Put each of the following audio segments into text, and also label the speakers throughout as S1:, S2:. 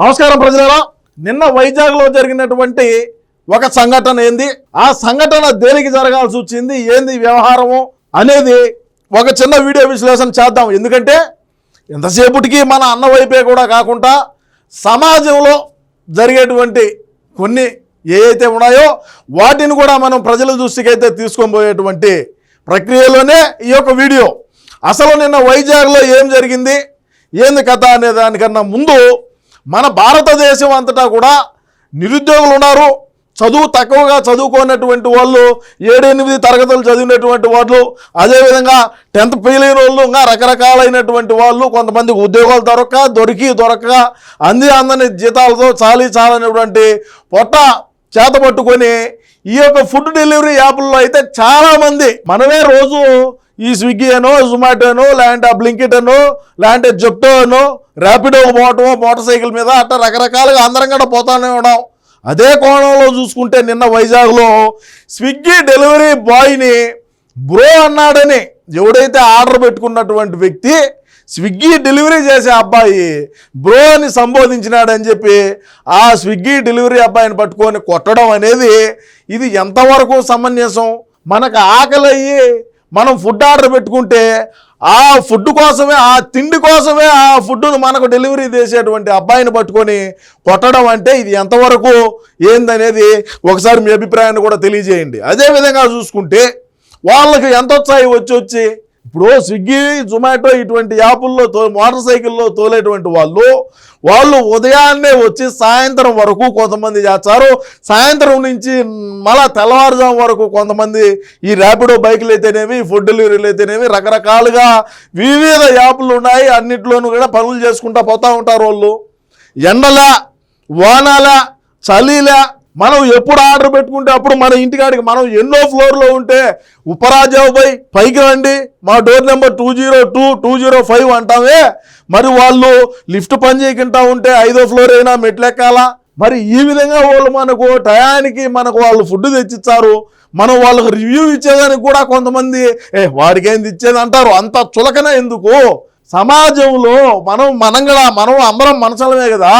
S1: నమస్కారం ప్రజలారా. నిన్న వైజాగ్లో జరిగినటువంటి ఒక సంఘటన ఏంది? ఆ సంఘటన దేనికి జరగాల్సి వచ్చింది? ఏంది వ్యవహారము అనేది ఒక చిన్న వీడియో విశ్లేషణ చేద్దాం. ఎందుకంటే ఎంతసేపటికి మన అన్న వైపే కూడా కాకుండా సమాజంలో జరిగేటువంటి కొన్ని ఏవైతే ఉన్నాయో వాటిని కూడా మనం ప్రజల దృష్టికైతే తీసుకొని పోయేటువంటి ప్రక్రియలోనే ఈ యొక్క వీడియో. అసలు నిన్న వైజాగ్లో ఏం జరిగింది? ఏంది కథ అనే దానికన్నా ముందు మన భారతదేశం అంతటా కూడా నిరుద్యోగులు ఉన్నారు. చదువు తక్కువగా చదువుకున్నటువంటి వాళ్ళు ఏడెనిమిది తరగతులు చదివినటువంటి వాళ్ళు అదేవిధంగా టెన్త్ ఫెయిల్ అయిన వాళ్ళు ఇంకా రకరకాలైనటువంటి వాళ్ళు కొంతమంది ఉద్యోగాలు దొరక్క దొరికి దొరక్క అంది అందని జీతాలతో చాలీ చాలనటువంటి పొట్ట చేత పట్టుకొని ఈ యొక్క ఫుడ్ డెలివరీ యాప్ల్లో అయితే చాలామంది మనమే రోజు ఈ స్విగ్గీ అనో జొమాటోనో లేదంటే ఆ బ్లింకిట్ అనో లేదంటే జెప్టో అనో ర్యాపిడో పోవటమో మోటార్ సైకిల్ మీద అట్లా రకరకాలుగా అందరం కూడా పోతానే ఉన్నాం. అదే కోణంలో చూసుకుంటే నిన్న వైజాగ్లో స్విగ్గీ డెలివరీ బాయ్ని బ్రో అన్నాడని ఎవడైతే ఆర్డర్ పెట్టుకున్నటువంటి వ్యక్తి స్విగ్గీ డెలివరీ చేసే అబ్బాయి బ్రో అని సంబోధించినాడని చెప్పి ఆ స్విగ్గీ డెలివరీ అబ్బాయిని పట్టుకొని కొట్టడం అనేది ఇది ఎంతవరకు సమంజసం? మనకు అయ్యి మనం ఫుడ్ ఆర్డర్ పెట్టుకుంటే ఆ ఫుడ్ కోసమే ఆ తిండి కోసమే ఆ ఫుడ్ను మనకు డెలివరీ చేసేటువంటి అబ్బాయిని పట్టుకొని కొట్టడం అంటే ఇది ఎంతవరకు ఏందనేది ఒకసారి మీ అభిప్రాయాన్ని కూడా తెలియజేయండి. అదేవిధంగా చూసుకుంటే వాళ్ళకి ఎంత వచ్చాయి వచ్చి వచ్చి? ఇప్పుడు స్విగ్గీ జొమాటో ఇటువంటి యాపుల్లో తో మోటార్ సైకిల్లో తోలేటువంటి వాళ్ళు వాళ్ళు ఉదయాన్నే వచ్చి సాయంత్రం వరకు కొంతమంది చేస్తారు. సాయంత్రం నుంచి మళ్ళా తెల్లవారుజాము వరకు కొంతమంది ఈ ర్యాపిడో బైకులు అయితేనేమి ఫుడ్ డెలివరీలు అయితేనేమి రకరకాలుగా వివిధ యాప్లు ఉన్నాయి. అన్నిట్లోనూ కూడా పనులు చేసుకుంటా పోతూ ఉంటారు వాళ్ళు. ఎండలా వానాలా చలిలా మనం ఎప్పుడు ఆర్డర్ పెట్టుకుంటే అప్పుడు మన ఇంటికాడికి మనం ఎన్నో ఫ్లోర్లో ఉంటే ఉపరాజావు పైకి రండి మా door number two zero two two zero five అంటామే. మరి వాళ్ళు లిఫ్ట్ పని చేయకుండా ఉంటే ఐదో ఫ్లోర్ అయినా మెట్లెక్కాలా. మరి ఈ విధంగా వాళ్ళు మనకు టయానికి మనకు వాళ్ళు ఫుడ్ తెచ్చిచ్చారు. మనం వాళ్ళకు రివ్యూ ఇచ్చేదానికి కూడా కొంతమంది ఏ వాడికేంది ఇచ్చేది? అంటారు. అంత చులకన ఎందుకు? సమాజంలో మనం మనం కూడా మనం అందరం మనసలమే కదా.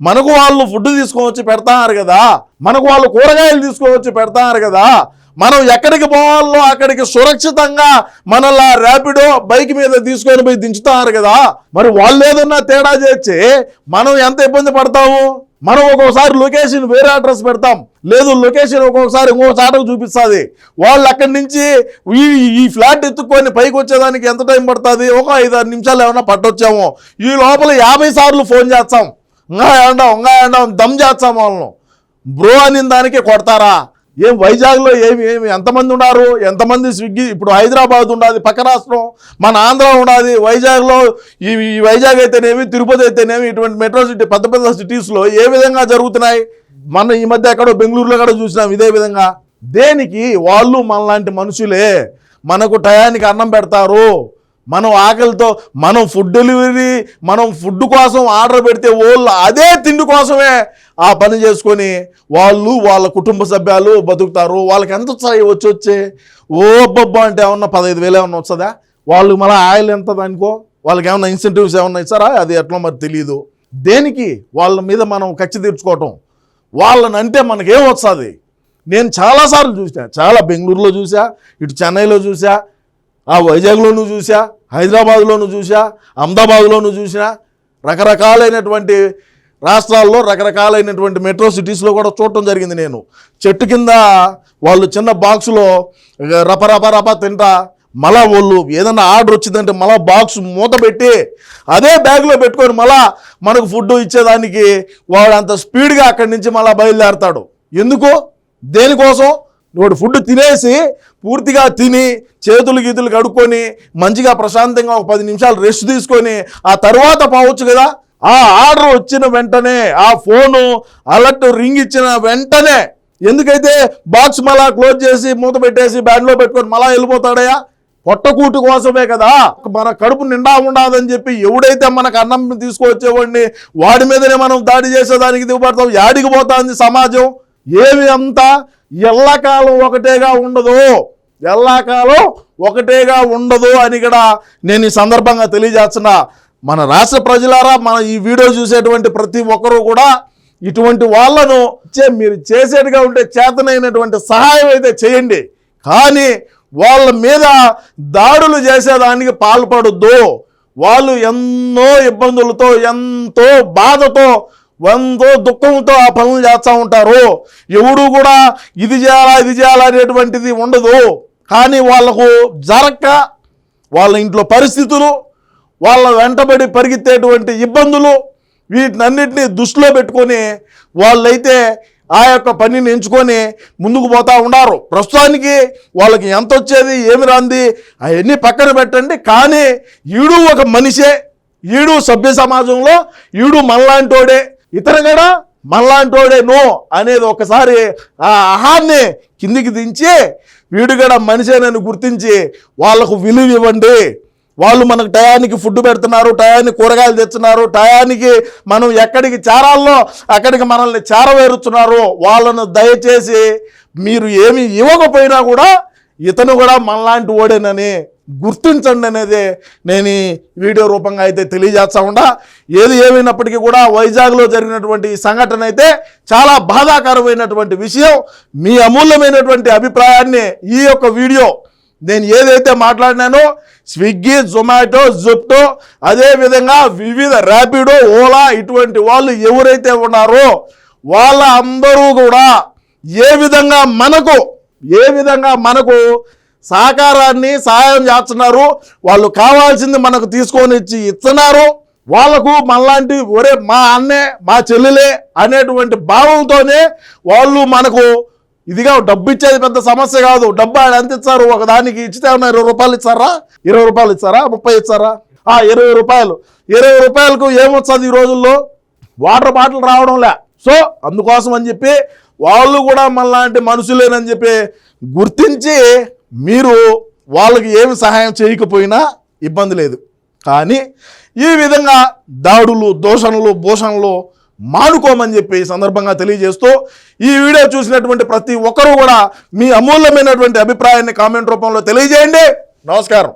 S1: మనకు వాళ్ళు ఫుడ్ తీసుకొని పెడతారు కదా. మనకు వాళ్ళు కూరగాయలు తీసుకొని పెడతారు కదా. మనం ఎక్కడికి పోవాలో అక్కడికి సురక్షితంగా మనల్ని ర్యాపిడో బైక్ మీద తీసుకొని పోయి దించుతారు కదా. మరి వాళ్ళు ఏదన్నా తేడా చేస్తే మనం ఎంత ఇబ్బంది పడతాము? మనం ఒక్కొక్కసారి లొకేషన్ వేరే అడ్రస్ పెడతాం. లేదు లొకేషన్ ఒక్కొక్కసారి ఇంకో చాటకు చూపిస్తుంది. వాళ్ళు అక్కడి నుంచి ఈ ఈ ఫ్లాట్ ఎత్తుక్కొని పైకి వచ్చేదానికి ఎంత టైం పడుతుంది? ఒక ఐదు ఆరు నిమిషాలు ఏమైనా పట్టొచ్చాము. ఈ లోపల యాభై సార్లు ఫోన్ చేస్తాం. ఇంకా ఎండం ఇంకా దమ్ చేస్తాం వాళ్ళను బ్రో అని దానికి కొడతారా? ఏం వైజాగ్లో ఏమి ఏమి ఎంతమంది ఉన్నారు? ఎంతమంది స్విగ్గీ? ఇప్పుడు హైదరాబాద్ ఉండాది పక్క రాష్ట్రం మన ఆంధ్ర ఉండాది వైజాగ్లో ఈ ఈ వైజాగ్ అయితేనేమి తిరుపతి అయితేనేమి ఇటువంటి మెట్రో సిటీ పెద్ద పెద్ద సిటీస్లో ఏ విధంగా జరుగుతున్నాయి? మన ఈ మధ్య ఎక్కడో బెంగళూరులో కూడా చూసినాం ఇదే విధంగా. దేనికి? వాళ్ళు మనలాంటి మనుషులే. మనకు టయానికి అన్నం పెడతారు. మనం ఆకలితో మనం ఫుడ్ డెలివరీ మనం ఫుడ్ కోసం ఆర్డర్ పెడితే వాళ్ళు అదే తిండి కోసమే ఆ పని చేసుకొని వాళ్ళు వాళ్ళ కుటుంబ సభ్యులు బతుకుతారు. వాళ్ళకి ఎంత వచ్చాయి? వచ్చి వచ్చే. ఓ బొబ్బ అంటే ఏమన్నా పదహైదు వేలు ఏమన్నా వస్తుందా వాళ్ళు మళ్ళీ ఆయిల్ ఎంత అనుకో? వాళ్ళకి ఏమన్నా ఇన్సెంటివ్స్ ఏమన్నా ఇస్తారా? అది ఎట్లా మరి తెలియదు దేనికి? వాళ్ళ మీద మనం ఖర్చు తీర్చుకోవటం. వాళ్ళని అంటే మనకేం వస్తుంది నేను చాలాసార్లు చూసా చాలా బెంగళూరులో చూసా ఇటు చెన్నైలో చూసా ఆ వైజాగ్లోనూ చూసా హైదరాబాద్లోనూ చూసా అహ్మదాబాద్లోనూ చూసినా రకరకాలైనటువంటి రాష్ట్రాల్లో రకరకాలైనటువంటి మెట్రో సిటీస్లో కూడా చూడటం జరిగింది నేను. చెట్టు కింద వాళ్ళు చిన్న బాక్సులో రప రప తింటా మళ్ళా వాళ్ళు ఏదన్నా ఆర్డర్ వచ్చిందంటే మళ్ళా బాక్స్ మూత పెట్టి అదే బ్యాగ్లో పెట్టుకొని మళ్ళా మనకు ఫుడ్ ఇచ్చేదానికి వాడు అంత స్పీడ్గా అక్కడి నుంచి మళ్ళా బయలుదేరతాడు. ఎందుకు? దేనికోసం? వాడు ఫుడ్ తినేసి పూర్తిగా తిని చేతులు గీతులు కడుక్కొని మంచిగా ప్రశాంతంగా ఒక పది నిమిషాలు రెస్ట్ తీసుకొని ఆ తర్వాత పోవచ్చు కదా? ఆ ఆర్డర్ వచ్చిన వెంటనే ఆ ఫోను అలర్ట్ రింగ్ ఇచ్చిన వెంటనే ఎందుకైతే బాక్స్ మళ్ళా క్లోజ్ చేసి మూత పెట్టేసి బ్యాగ్లో పెట్టుకొని మళ్ళా వెళ్ళిపోతాడయా పొట్టకూటు కోసమే కదా. మన కడుపు నిండా ఉండదని చెప్పి ఎవడైతే మనకు అన్నం తీసుకొచ్చేవాడిని వాడి మీదనే మనం దాడి చేసేదానికి దిగుపడతాం యాడికి పోతుంది సమాజం? ఏమి అంతా ఎల్లకాలం ఒకటేగా ఉండదు. ఎల్లకాలం ఒకటేగా ఉండదు అని కూడా నేను ఈ సందర్భంగా తెలియజేస్తున్న. మన రాష్ట్ర ప్రజలారా మన ఈ వీడియో చూసేటువంటి ప్రతి ఒక్కరూ కూడా ఇటువంటి వాళ్ళను చే మీరు చేసేట్టుగా ఉంటే చేతనైనటువంటి సహాయం అయితే చేయండి. కానీ వాళ్ళ మీద దాడులు చేసేదానికి పాల్పడొద్దు. వాళ్ళు ఎన్నో ఇబ్బందులతో ఎంతో బాధతో ఎంతో దుఃఖంతో ఆ పనులు చేస్తూ ఉంటారు? ఎవడు కూడా ఇది చేయాలా ఇది చేయాలా అనేటువంటిది ఉండదు. కానీ వాళ్ళకు జరక్క వాళ్ళ ఇంట్లో పరిస్థితులు వాళ్ళ వెంటబడి పరిగెత్తేటువంటి ఇబ్బందులు వీటినన్నిటినీ దృష్టిలో పెట్టుకొని వాళ్ళైతే ఆ యొక్క పనిని ఎంచుకొని ముందుకు పోతూ ఉన్నారు ప్రస్తుతానికి వాళ్ళకి ఎంత వచ్చేది ఏమి రాంది అవన్నీ పక్కన పెట్టండి. కానీ ఈడు ఒక మనిషే ఈడు సభ్య సమాజంలో ఈడు మనలాంటోడే ఇతను కూడా మనలాంటోడే నో అనేది ఒకసారి ఆ అహాన్ని కిందికి దించి వీడు కూడా మనిషేనని గుర్తించి వాళ్ళకు విలువ ఇవ్వండి. వాళ్ళు మనకు టయానికి ఫుడ్ పెడుతున్నారు టయానికి కూరగాయలు తెస్తున్నారు టయానికి మనం ఎక్కడికి చేరాల్లో అక్కడికి మనల్ని చేరవేరుతున్నారు. వాళ్ళను దయచేసి మీరు ఏమి ఇవ్వకపోయినా కూడా ఇతను కూడా మనలాంటి ఓడేనని గుర్తించండి అనేది నేను ఈ వీడియో రూపంగా అయితే తెలియజేస్తా ఉండా. ఏది ఏమైనప్పటికీ కూడా వైజాగ్లో జరిగినటువంటి ఈ సంఘటన అయితే చాలా బాధాకరమైనటువంటి విషయం. మీ అమూల్యమైనటువంటి అభిప్రాయాన్ని ఈ యొక్క వీడియో నేను ఏదైతే మాట్లాడినానో స్విగ్గీ జొమాటో జొప్టో అదేవిధంగా వివిధ ర్యాపిడో ఓలా ఇటువంటి వాళ్ళు ఎవరైతే ఉన్నారో వాళ్ళ అందరూ కూడా ఏ విధంగా మనకు ఏ విధంగా మనకు సహకారాన్ని సహాయం చేస్తున్నారు. వాళ్ళు కావాల్సింది మనకు తీసుకొని ఇచ్చి ఇస్తున్నారు. వాళ్ళకు మనలాంటి ఒరే మా అన్నే మా చెల్లెలే అనేటువంటి భావంతోనే వాళ్ళు మనకు ఇదిగా డబ్బు ఇచ్చేది పెద్ద సమస్య కాదు. డబ్బు ఆయన ఎంత ఇస్తారు? ఒక దానికి ఇచ్చితే ఉన్న ఇరవై రూపాయలు ఇస్తారా? ఇరవై రూపాయలు ఇస్తారా? ముప్పై ఇస్తారా? ఆ ఇరవై రూపాయలు. ఇరవై రూపాయలకు ఏమొస్తుంది ఈ రోజుల్లో? వాటర్ బాటిల్ రావడంలే సో అందుకోసం అని చెప్పి వాళ్ళు కూడా మనలాంటి మనుషులేనని చెప్పి గుర్తించి మీరు వాళ్ళకి ఏమి సహాయం చేయకపోయినా ఇబ్బంది లేదు. కానీ ఈ విధంగా దాడులు దోషణలు భూషణలు మానుకోమని చెప్పి సందర్భంగా తెలియజేస్తూ ఈ వీడియో చూసినటువంటి ప్రతి ఒక్కరూ కూడా మీ అమూల్యమైనటువంటి అభిప్రాయాన్ని కామెంట్ రూపంలో తెలియజేయండి. నమస్కారం.